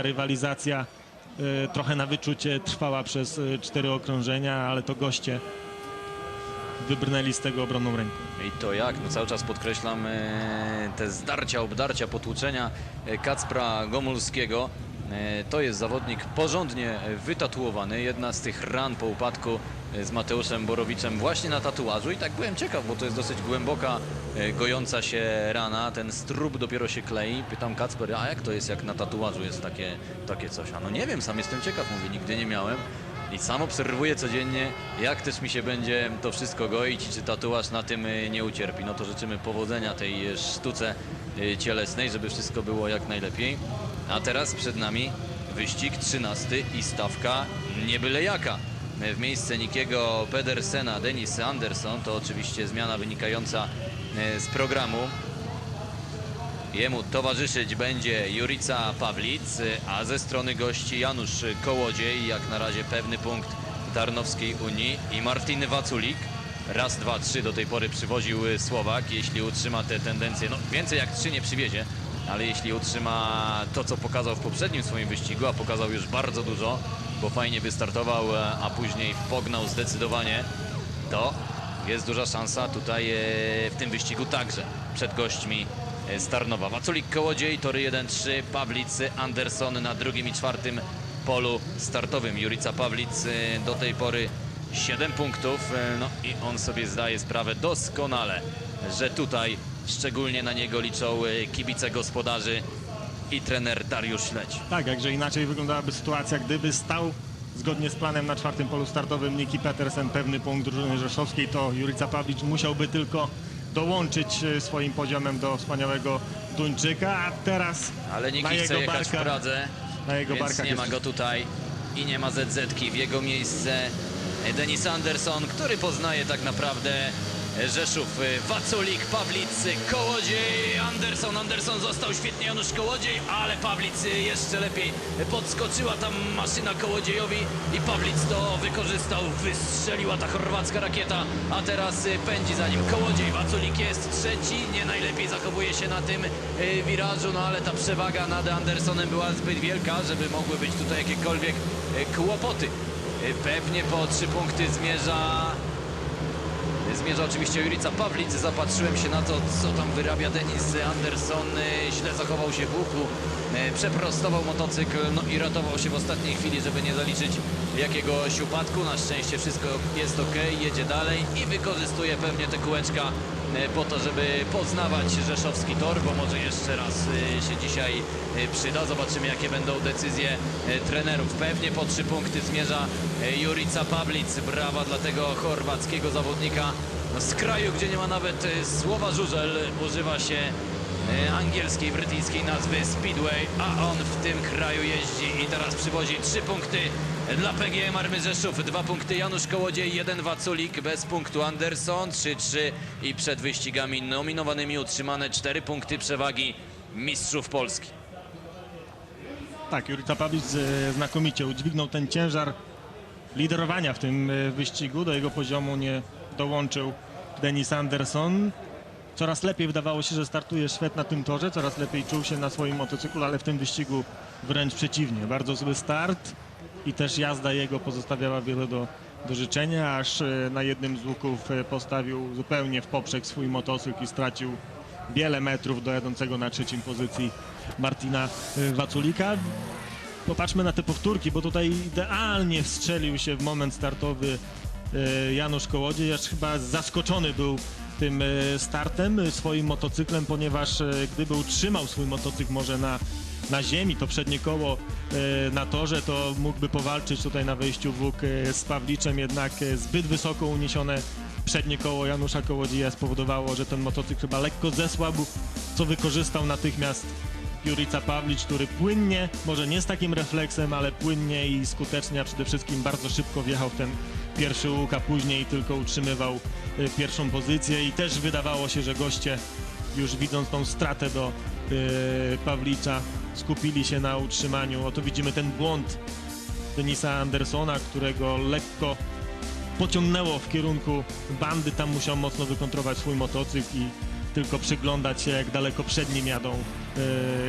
ta rywalizacja e, trochę na wyczucie trwała przez e, cztery okrążenia, ale to goście wybrnęli z tego obronną ręką. I to jak? No cały czas podkreślam e, te zdarcia, obdarcia, potłuczenia Kacpra Gomulskiego. E, To jest zawodnik porządnie e, wytatuowany. Jedna z tych ran po upadku e, z Mateuszem Borowiczem właśnie na tatuażu. I tak byłem ciekaw, bo to jest dosyć głęboka, gojąca się rana. Ten strób dopiero się klei. Pytam Kacper, a jak to jest, jak na tatuażu jest takie, takie coś? A no nie wiem, sam jestem ciekaw, mówię, nigdy nie miałem. I sam obserwuję codziennie, jak też mi się będzie to wszystko goić czy tatuaż na tym nie ucierpi. No to życzymy powodzenia tej sztuce cielesnej, żeby wszystko było jak najlepiej. A teraz przed nami wyścig 13 i stawka nie byle jaka. W miejsce Nikiego Pedersena, Denis Anderson, to oczywiście zmiana wynikająca y, z programu. Jemu towarzyszyć będzie Jurica Pawlic, a ze strony gości Janusz Kołodziej, jak na razie pewny punkt Tarnowskiej Unii i Martin Waculik. Raz, dwa, trzy do tej pory przywoził Słowak. Jeśli utrzyma te tendencje, no więcej jak trzy nie przywiezie, ale jeśli utrzyma to, co pokazał w poprzednim swoim wyścigu, a pokazał już bardzo dużo, bo fajnie wystartował, a później pognał zdecydowanie, to jest duża szansa tutaj e, w tym wyścigu także przed gośćmi e, z Tarnowa. Waculik Kołodziej, tory 1-3, Pawlicy, Anderson na drugim i czwartym polu startowym. Jurica Pawlic e, do tej pory 7 punktów, e, no i on sobie zdaje sprawę doskonale, że tutaj szczególnie na niego liczą e, kibice gospodarzy i trener Dariusz Śledź. Tak, jakże inaczej wyglądałaby sytuacja, gdyby stał zgodnie z planem na czwartym polu startowym Niki Petersen, pewny punkt drużyny rzeszowskiej, to Jurica Pawlicz musiałby tylko dołączyć e, swoim poziomem do wspaniałego Duńczyka, a teraz Ale nikt na chce jego jechać w barkach, Pradze, na jego więc barkach nie ma go tutaj i nie ma ZZ-ki. W jego miejsce Denis Anderson, który poznaje tak naprawdę Rzeszów. Waculik, Pawlicy, Kołodziej, Anderson. Anderson został świetnie, Janusz Kołodziej, ale Pawlicy jeszcze lepiej podskoczyła tam maszyna Kołodziejowi i Pawlic to wykorzystał. Wystrzeliła ta chorwacka rakieta, a teraz pędzi za nim Kołodziej. Waculik jest trzeci, nie najlepiej zachowuje się na tym e, wirażu, no ale ta przewaga nad Andersonem była zbyt wielka, żeby mogły być tutaj jakiekolwiek kłopoty. Pewnie po trzy punkty zmierza Zmierza oczywiście Jurica Pawlic. Zapatrzyłem się na to, co tam wyrabia Denis Anderson. E, Źle zachował się w uchu, e, przeprostował motocykl no i ratował się w ostatniej chwili, żeby nie zaliczyć jakiegoś upadku. Na szczęście wszystko jest ok, jedzie dalej i wykorzystuje pewnie te kółeczka po to, żeby poznawać rzeszowski tor, bo może jeszcze raz e, się dzisiaj e, przyda. Zobaczymy, jakie będą decyzje e, trenerów. Pewnie po trzy punkty zmierza e, Jurica Pawlic. Brawa dla tego chorwackiego zawodnika no, z kraju, gdzie nie ma nawet e, słowa żużel. Używa się e, angielskiej, brytyjskiej nazwy Speedway, a on w tym kraju jeździ i teraz przywozi trzy punkty dla PGM Army Rzeszów. Dwa punkty Janusz Kołodziej, jeden Waculik, bez punktu Anderson, 3-3 i przed wyścigami nominowanymi utrzymane cztery punkty przewagi mistrzów Polski. Tak, Jurica Pawlic e, znakomicie udźwignął ten ciężar liderowania w tym e, wyścigu. Do jego poziomu nie dołączył Denis Anderson. Coraz lepiej wydawało się, że startuje Szwed na tym torze, coraz lepiej czuł się na swoim motocyklu, ale w tym wyścigu wręcz przeciwnie. Bardzo zły start i też jazda jego pozostawiała wiele do, do życzenia, aż e, na jednym z łuków e, postawił zupełnie w poprzek swój motocykl i stracił wiele metrów do jadącego na trzecim pozycji Martina e, Waculika. Popatrzmy na te powtórki, bo tutaj idealnie wstrzelił się w moment startowy Janusz Kołodziej, aż chyba zaskoczony był tym e, startem, swoim motocyklem, ponieważ e, gdyby utrzymał swój motocykl może na, na ziemi, to przednie koło e, na torze, to mógłby powalczyć tutaj na wejściu w łuk e, z Pawliczem, jednak zbyt wysoko uniesione przednie koło Janusza Kołodzieja spowodowało, że ten motocykl chyba lekko zesłabł, co wykorzystał natychmiast Jurica Pawlicz, który płynnie, może nie z takim refleksem, ale płynnie i skutecznie, a przede wszystkim bardzo szybko wjechał w ten pierwszy łuk, a później tylko utrzymywał y, pierwszą pozycję i też wydawało się, że goście już widząc tą stratę do y, Pawlicza skupili się na utrzymaniu. Oto widzimy ten błąd Denisa Andersona, którego lekko pociągnęło w kierunku bandy, tam musiał mocno wykontrować swój motocykl i tylko przyglądać się, jak daleko przed nim jadą e,